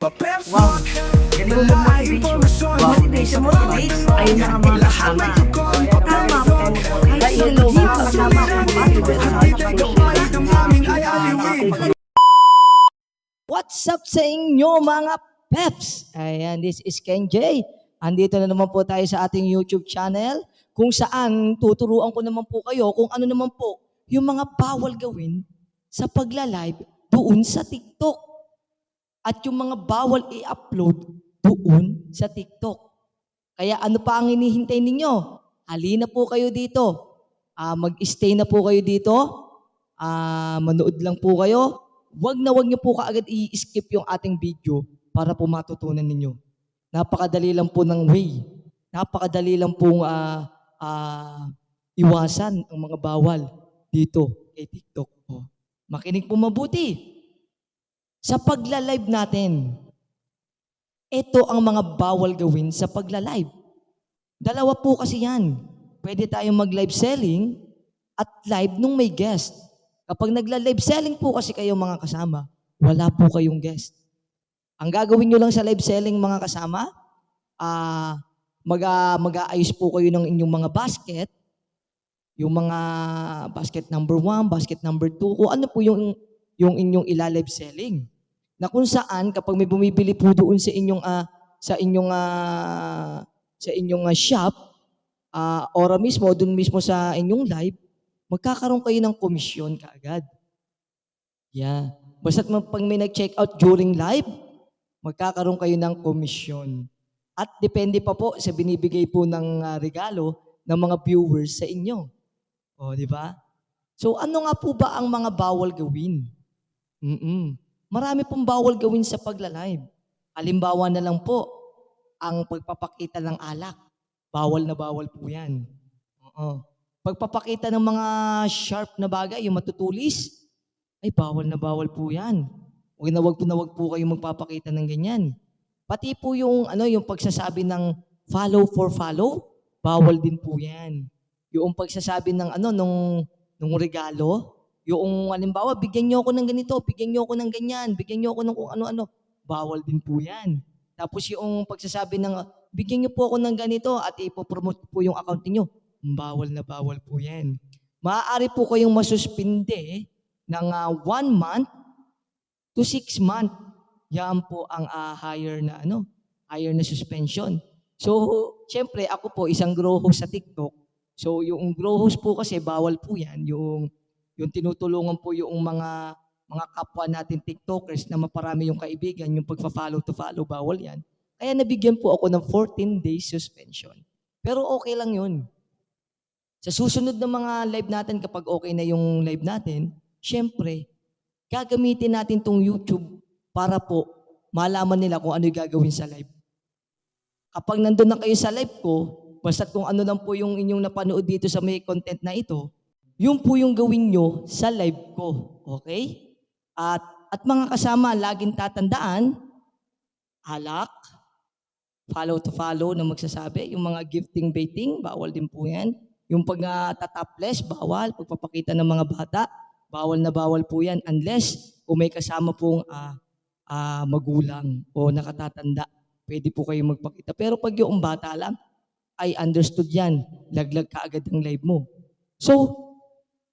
Wow, galing mo mag-motivation. Wow, motivation mo motivate. Ayun na ang mga kasama. Tama po. Ay, hello mga kasama ko. What's up sa inyo mga peps? Ayan, this is Ken J. Andito na naman po tayo sa ating YouTube channel kung saan tuturuan ko naman po kayo kung ano naman po yung mga bawal gawin sa pagla-live doon sa TikTok. At yung mga bawal i-upload doon sa TikTok. Kaya ano pa ang hinihintay ninyo? Halina po kayo dito. Ah, mag-stay na po kayo dito. Ah, manood lang po kayo. Huwag na huwag niyo po kaagad i-skip yung ating video para po matutunan ninyo. Napakadali lang po ng way. Napakadali lang pong ah, ah, iwasan ang mga bawal dito kay TikTok. Oh. Makinig po mabuti. Sa pagla-live natin, ito ang mga bawal gawin sa pagla-live. Dalawa po kasi yan. Pwede tayong mag-live selling at live nung may guest. Kapag nagla-live selling po kasi kayo mga kasama, wala po kayong guest. Ang gagawin nyo lang sa live selling mga kasama, ah mag, ah, mag-aayos po kayo ng inyong mga basket, yung mga basket number one, basket number two, kung ano po yung, yung inyong ila-live selling. Na kung saan, kapag may bumibili po doon sa inyong, ah, sa inyong, ah, sa inyong ah, shop, ah, ora mismo, doon mismo sa inyong live, magkakaroon kayo ng komisyon kaagad. Yeah. Basta't pag may nag-check out during live, magkakaroon kayo ng komisyon. At depende pa po sa binibigay po ng ah, regalo ng mga viewers sa inyo. O, di ba? So ano nga po ba ang mga bawal gawin? Mm Marami pong bawal gawin sa pagla-live. Halimbawa na lang po, ang pagpapakita ng alak. Bawal na bawal po yan. Oo. Pagpapakita ng mga sharp na bagay, yung matutulis, ay bawal na bawal po yan. Huwag na wag po na wag po kayo magpapakita ng ganyan. Pati po yung, ano, yung pagsasabi ng follow for follow, bawal din po yan. Yung pagsasabi ng ano, nung, nung regalo, yung halimbawa, bigyan niyo ako ng ganito, bigyan niyo ako ng ganyan, bigyan niyo ako ng kung ano-ano, bawal din po yan. Tapos yung pagsasabi ng, bigyan niyo po ako ng ganito at ipopromote po yung account niyo, bawal na bawal po yan. Maaari po kayong masuspinde ng ah, one month to six month. Yan po ang ah, higher na ano, higher na suspension. So, syempre ako po isang grow host sa TikTok. So, yung grow host po kasi bawal po yan, yung yung tinutulungan po yung mga mga kapwa natin TikTokers na maparami yung kaibigan, yung pagfa-follow to follow, bawal yan. Kaya nabigyan po ako ng 14 days suspension. Pero okay lang yun. Sa susunod na mga live natin, kapag okay na yung live natin, syempre, gagamitin natin tong YouTube para po malaman nila kung ano yung gagawin sa live. Kapag nandun na kayo sa live ko, basta kung ano lang po yung inyong napanood dito sa may content na ito, yun po yung gawin nyo sa live ko. Okay? At, at mga kasama, laging tatandaan, alak, follow to follow na magsasabi, yung mga gifting baiting, bawal din po yan. Yung pag uh, tatapless, bawal. Pagpapakita ng mga bata, bawal na bawal po yan unless kung may kasama pong ah, ah, magulang o nakatatanda, pwede po kayo magpakita. Pero pag yung bata lang, ay understood yan. Laglag ka agad ang live mo. So,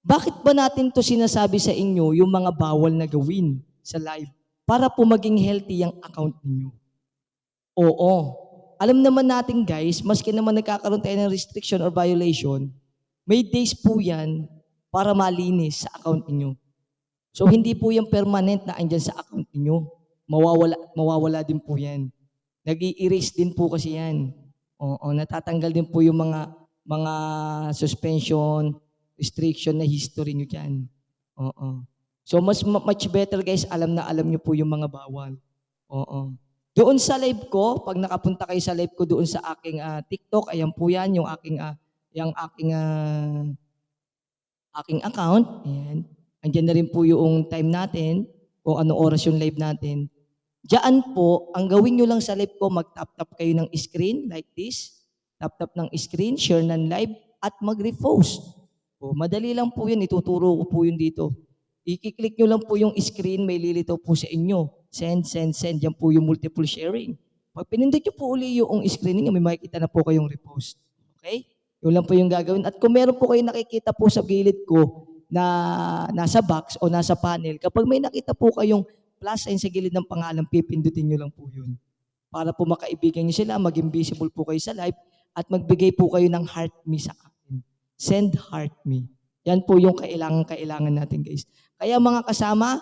bakit ba natin to sinasabi sa inyo yung mga bawal na gawin sa live para po maging healthy ang account ninyo? Oo. Alam naman natin guys, maski naman nagkakaroon tayo ng restriction or violation, may days po yan para malinis sa account ninyo. So hindi po yan permanent na andyan sa account ninyo. Mawawala, mawawala din po yan. nag erase din po kasi yan. Oo, natatanggal din po yung mga mga suspension, restriction na history nyo dyan. Oo. So mas ma- much better guys, alam na alam nyo po yung mga bawal. Oo. Doon sa live ko, pag nakapunta kayo sa live ko doon sa aking ah, TikTok, ayan po yan, yung aking ah, yung aking ah, aking account. Ayan. Andiyan na rin po yung time natin, kung anong oras yung live natin. Diyan po, ang gawin nyo lang sa live ko, mag-tap-tap kayo ng screen like this. Tap-tap ng screen, share ng live, at mag-repost. O, madali lang po yun, ituturo ko po yun dito. I-click nyo lang po yung screen, may lilitaw po sa inyo. Send, send, send. Yan po yung multiple sharing. Pag pinindot nyo po uli yung screen niyo, may makikita na po kayong repost. Okay? Yun lang po yung gagawin. At kung meron po kayo nakikita po sa gilid ko na nasa box o nasa panel, kapag may nakita po kayong plus sign sa gilid ng pangalan, pipindutin nyo lang po yun. Para po makaibigan nyo sila, maging visible po kayo sa live, at magbigay po kayo ng heart me sa. Send heart me. Yan po yung kailangan-kailangan natin guys. Kaya mga kasama,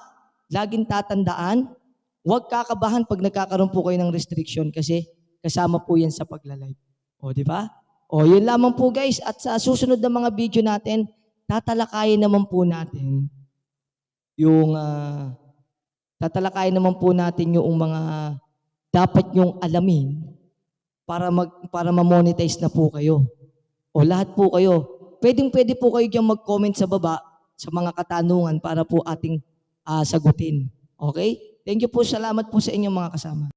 laging tatandaan, huwag kakabahan pag nagkakaroon po kayo ng restriction kasi kasama po yan sa pagla-live. O, di ba? O, yun lamang po guys. At sa susunod na mga video natin, tatalakayin naman po natin yung ah, tatalakayin naman po natin yung mga dapat nyong alamin para mag para ma-monetize na po kayo. O lahat po kayo. Pwedeng pwede po kayo diyan mag-comment sa baba sa mga katanungan para po ating ah, sagutin. Okay? Thank you po. Salamat po sa inyong mga kasama.